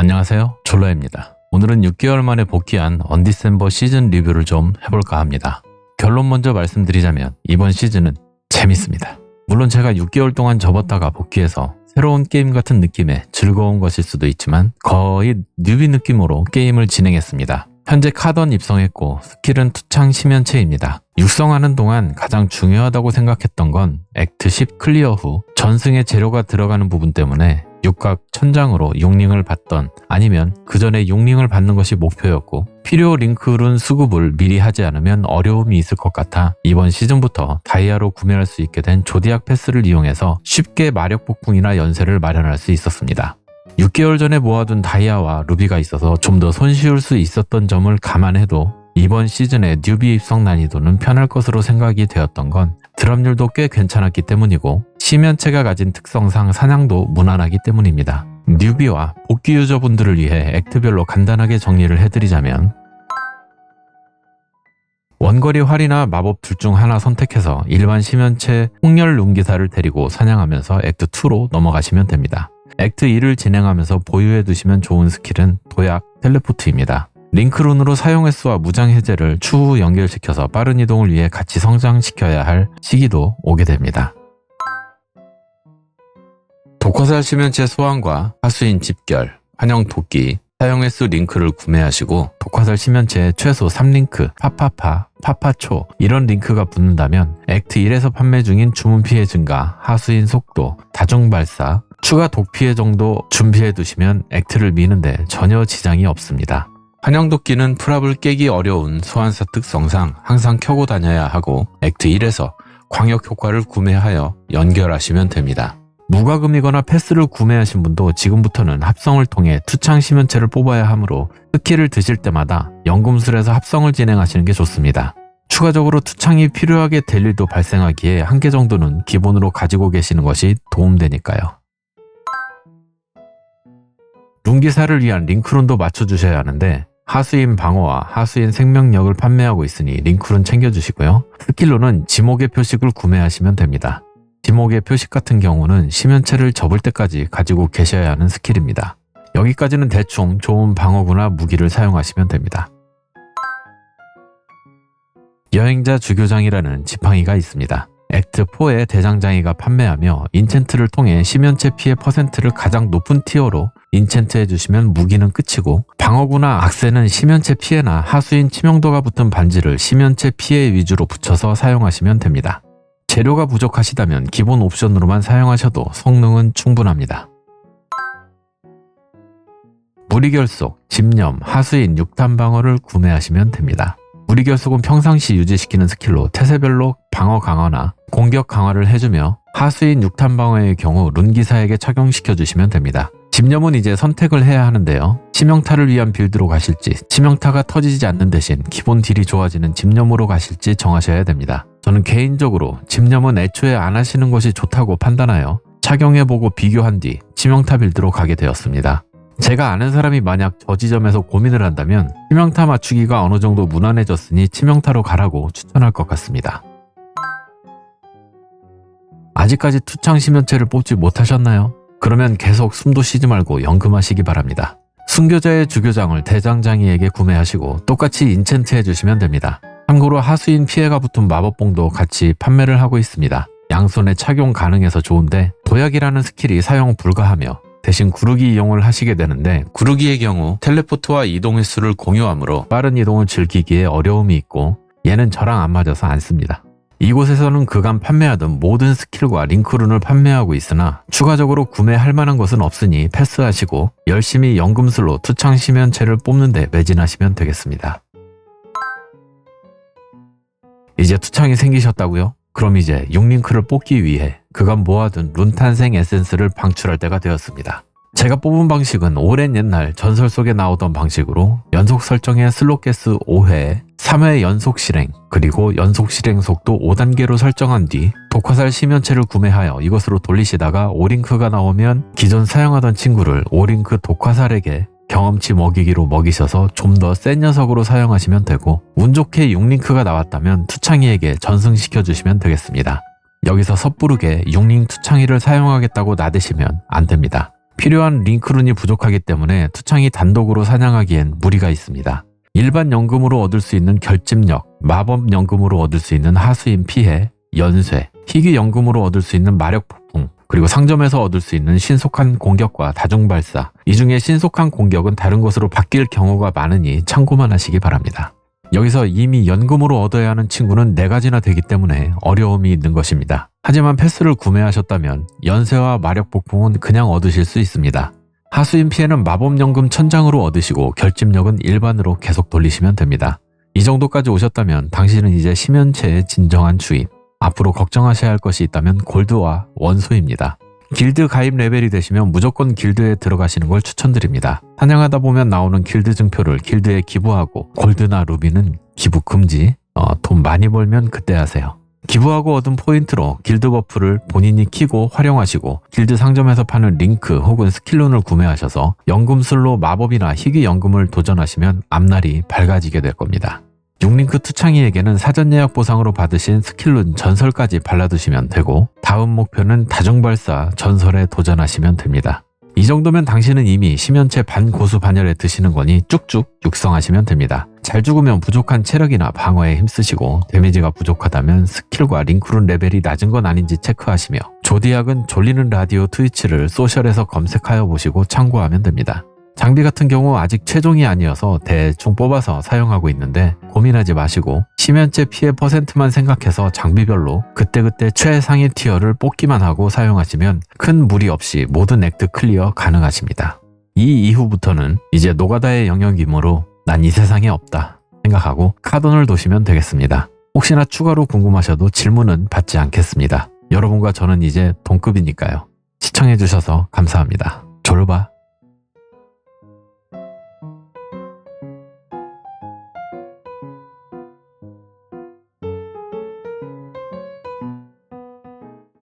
안녕하세요. 졸라입니다. 오늘은 6개월 만에 복귀한 언디셈버 시즌 리뷰를 좀 해볼까 합니다. 결론 먼저 말씀드리자면 이번 시즌은 재밌습니다. 물론 제가 6개월 동안 접었다가 복귀해서 새로운 게임 같은 느낌의 즐거운 것일 수도 있지만 거의 뉴비 느낌으로 게임을 진행했습니다. 현재 카던 입성했고 스킬은 투창 심연체입니다. 육성하는 동안 가장 중요하다고 생각했던 건 액트 10 클리어 후 전승의 재료가 들어가는 부분 때문에 육각 천장으로 용링을 받던 아니면 그 전에 용링을 받는 것이 목표였고 필요 링크룬 수급을 미리 하지 않으면 어려움이 있을 것 같아 이번 시즌부터 다이아로 구매할 수 있게 된 조디악 패스를 이용해서 쉽게 마력 폭풍이나 연세를 마련할 수 있었습니다. 6개월 전에 모아둔 다이아와 루비가 있어서 좀 더 손쉬울 수 있었던 점을 감안해도 이번 시즌의 뉴비 입성 난이도는 편할 것으로 생각이 되었던 건 드랍률도 꽤 괜찮았기 때문이고 시면체가 가진 특성상 사냥도 무난하기 때문입니다. 뉴비와 복귀 유저분들을 위해 액트별로 간단하게 정리를 해드리자면 원거리 활이나 마법 둘 중 하나 선택해서 일반 시면체 홍렬 룸기사를 데리고 사냥하면서 액트 2로 넘어가시면 됩니다. 액트 1을 진행하면서 보유해 두시면 좋은 스킬은 도약, 텔레포트입니다. 링크룬으로 사용 횟수와 무장 해제를 추후 연결시켜서 빠른 이동을 위해 같이 성장시켜야 할 시기도 오게 됩니다. 독화살 시면체 소환과 하수인 집결, 환영 도끼, 사용 횟수 링크를 구매하시고 독화살 시면체 최소 3링크, 파파파, 파파초 이런 링크가 붙는다면 액트 1에서 판매 중인 주문 피해 증가, 하수인 속도, 다중 발사, 추가 독 피해 정도 준비해 두시면 액트를 미는데 전혀 지장이 없습니다. 환영도끼는 프랍을 깨기 어려운 소환사 특성상 항상 켜고 다녀야 하고 액트 1에서 광역 효과를 구매하여 연결하시면 됩니다. 무과금이거나 패스를 구매하신 분도 지금부터는 합성을 통해 투창 시면체를 뽑아야 하므로 스킬을 드실 때마다 연금술에서 합성을 진행하시는 게 좋습니다. 추가적으로 투창이 필요하게 될 일도 발생하기에 한 개 정도는 기본으로 가지고 계시는 것이 도움되니까요. 룬기사를 위한 링크룬도 맞춰주셔야 하는데 하수인 방어와 하수인 생명력을 판매하고 있으니 링크룬 챙겨주시고요. 스킬로는 지목의 표식을 구매하시면 됩니다. 지목의 표식 같은 경우는 시면체를 접을 때까지 가지고 계셔야 하는 스킬입니다. 여기까지는 대충 좋은 방어구나 무기를 사용하시면 됩니다. 여행자 주교장이라는 지팡이가 있습니다. 액트 4의 대장장이가 판매하며 인챈트를 통해 시면체 피해 퍼센트를 가장 높은 티어로 인챈트 해주시면 무기는 끝이고 방어구나 악세는 시면체 피해나 하수인 치명도가 붙은 반지를 시면체 피해 위주로 붙여서 사용하시면 됩니다. 재료가 부족하시다면 기본 옵션으로만 사용하셔도 성능은 충분합니다. 무리결속, 집념, 하수인, 육탄 방어를 구매하시면 됩니다. 무리결속은 평상시 유지시키는 스킬로 태세별로 방어 강화나 공격 강화를 해주며 하수인 육탄 방어의 경우 룬기사에게 착용시켜 주시면 됩니다. 집념은 이제 선택을 해야 하는데요. 치명타를 위한 빌드로 가실지 치명타가 터지지 않는 대신 기본 딜이 좋아지는 집념으로 가실지 정하셔야 됩니다. 저는 개인적으로 집념은 애초에 안 하시는 것이 좋다고 판단하여 착용해보고 비교한 뒤 치명타 빌드로 가게 되었습니다. 제가 아는 사람이 만약 저 지점에서 고민을 한다면 치명타 맞추기가 어느 정도 무난해졌으니 치명타로 가라고 추천할 것 같습니다. 아직까지 투창 시면체를 뽑지 못하셨나요? 그러면 계속 숨도 쉬지 말고 연금하시기 바랍니다. 순교자의 주교장을 대장장이에게 구매하시고 똑같이 인챈트 해 주시면 됩니다. 참고로 하수인 피해가 붙은 마법봉도 같이 판매를 하고 있습니다. 양손에 착용 가능해서 좋은데 도약이라는 스킬이 사용 불가하며 대신 구르기 이용을 하시게 되는데 구르기의 경우 텔레포트와 이동 횟수를 공유하므로 빠른 이동을 즐기기에 어려움이 있고 얘는 저랑 안 맞아서 안 씁니다. 이곳에서는 그간 판매하던 모든 스킬과 링크룬을 판매하고 있으나 추가적으로 구매할 만한 것은 없으니 패스하시고 열심히 연금술로 투창 시면체를 뽑는 데 매진하시면 되겠습니다. 이제 투창이 생기셨다고요? 그럼 이제 6링크를 뽑기 위해 그간 모아둔 룬 탄생 에센스를 방출할 때가 되었습니다. 제가 뽑은 방식은 오랜 옛날 전설 속에 나오던 방식으로 연속 설정의 슬롯게스 5회, 3회 연속 실행, 그리고 연속 실행 속도 5단계로 설정한 뒤 독화살 시면체를 구매하여 이것으로 돌리시다가 5링크가 나오면 기존 사용하던 친구를 5링크 독화살에게 경험치 먹이기로 먹이셔서 좀 더 센 녀석으로 사용하시면 되고 운 좋게 6링크가 나왔다면 투창이에게 전승시켜 주시면 되겠습니다. 여기서 섣부르게 6링 투창이를 사용하겠다고 나대시면 안 됩니다. 필요한 링크룬이 부족하기 때문에 투창이 단독으로 사냥하기엔 무리가 있습니다. 일반 연금으로 얻을 수 있는 결집력, 마법 연금으로 얻을 수 있는 하수인 피해, 연쇄, 희귀 연금으로 얻을 수 있는 마력 폭풍, 그리고 상점에서 얻을 수 있는 신속한 공격과 다중 발사. 이 중에 신속한 공격은 다른 것으로 바뀔 경우가 많으니 참고만 하시기 바랍니다. 여기서 이미 연금으로 얻어야 하는 친구는 네가지나 되기 때문에 어려움이 있는 것입니다. 하지만 패스를 구매하셨다면 연쇄와 마력 폭풍은 그냥 얻으실 수 있습니다. 하수인 피해는 마법연금 천장으로 얻으시고 결집력은 일반으로 계속 돌리시면 됩니다. 이 정도까지 오셨다면 당신은 이제 심연체의 진정한 주인. 앞으로 걱정하셔야 할 것이 있다면 골드와 원소입니다. 길드 가입 레벨이 되시면 무조건 길드에 들어가시는 걸 추천드립니다. 사냥하다 보면 나오는 길드 증표를 길드에 기부하고 골드나 루비는 기부 금지. 어, 돈 많이 벌면 그때 하세요. 기부하고 얻은 포인트로 길드 버프를 본인이 키고 활용하시고 길드 상점에서 파는 링크 혹은 스킬룬을 구매하셔서 연금술로 마법이나 희귀 연금을 도전하시면 앞날이 밝아지게 될 겁니다. 6링크 투창이에게는 사전 예약 보상으로 받으신 스킬룬 전설까지 발라두시면 되고 다음 목표는 다중발사 전설에 도전하시면 됩니다. 이 정도면 당신은 이미 심연체 반고수 반열에 드시는 거니 쭉쭉 육성하시면 됩니다. 잘 죽으면 부족한 체력이나 방어에 힘쓰시고 데미지가 부족하다면 스킬과 링크룬 레벨이 낮은 건 아닌지 체크하시며 조디악은 졸리는 라디오 트위치를 소셜에서 검색하여 보시고 참고하면 됩니다. 장비 같은 경우 아직 최종이 아니어서 대충 뽑아서 사용하고 있는데 고민하지 마시고 심연체 피해 퍼센트만 생각해서 장비별로 그때그때 최상위 티어를 뽑기만 하고 사용하시면 큰 무리 없이 모든 액트 클리어 가능하십니다. 이 이후부터는 이제 노가다의 영역이므로 난 이 세상에 없다 생각하고 카돈을 도시면 되겠습니다. 혹시나 추가로 궁금하셔도 질문은 받지 않겠습니다. 여러분과 저는 이제 동급이니까요. 시청해주셔서 감사합니다. 졸바.